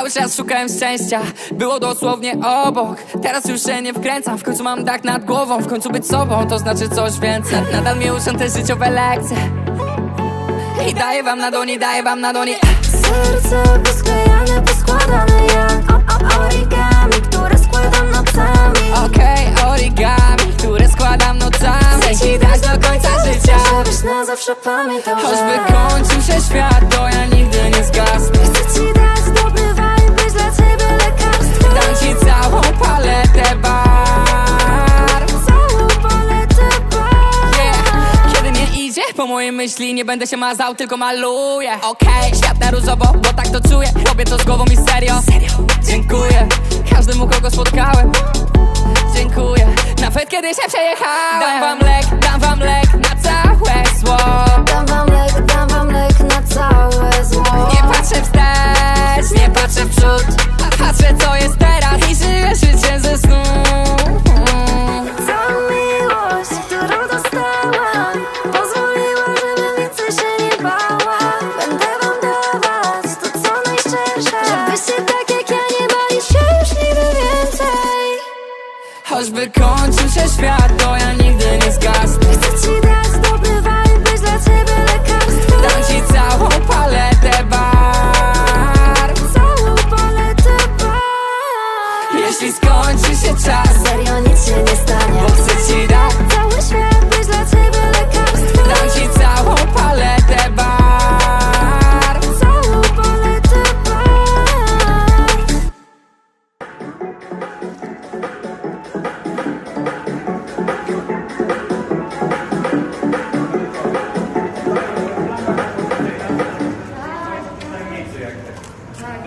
Cały czas szukałem szczęścia, było dosłownie obok. Teraz już się nie wkręcam, w końcu mam dach nad głową. W końcu być sobą, to znaczy coś więcej. Nadal mnie uczą te życiowe lekcje. I daję wam na doni, daję wam na doni Serce posklejane, poskładane jak o- o- origami Które składam nocami. Okej, origami, które składam nocami. Chcę ci dać do końca życia. Żebyś na zawsze pamiętał, Choćby kończył się świat, to ja nigdy nie zgasnę po mojej myśli Nie będę się mazał, tylko maluję. Okej, świat na różowo, bo tak to czuję. Robię to z głową i serio. Dziękuję każdemu, kogo spotkałem. Dziękuję. Nawet kiedy się przejechałem. Dam wam lek, dam wam lek na całe zło Choćby kończył się świat, to ja nigdy nie zgasnę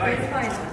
Tak, to jest fajne.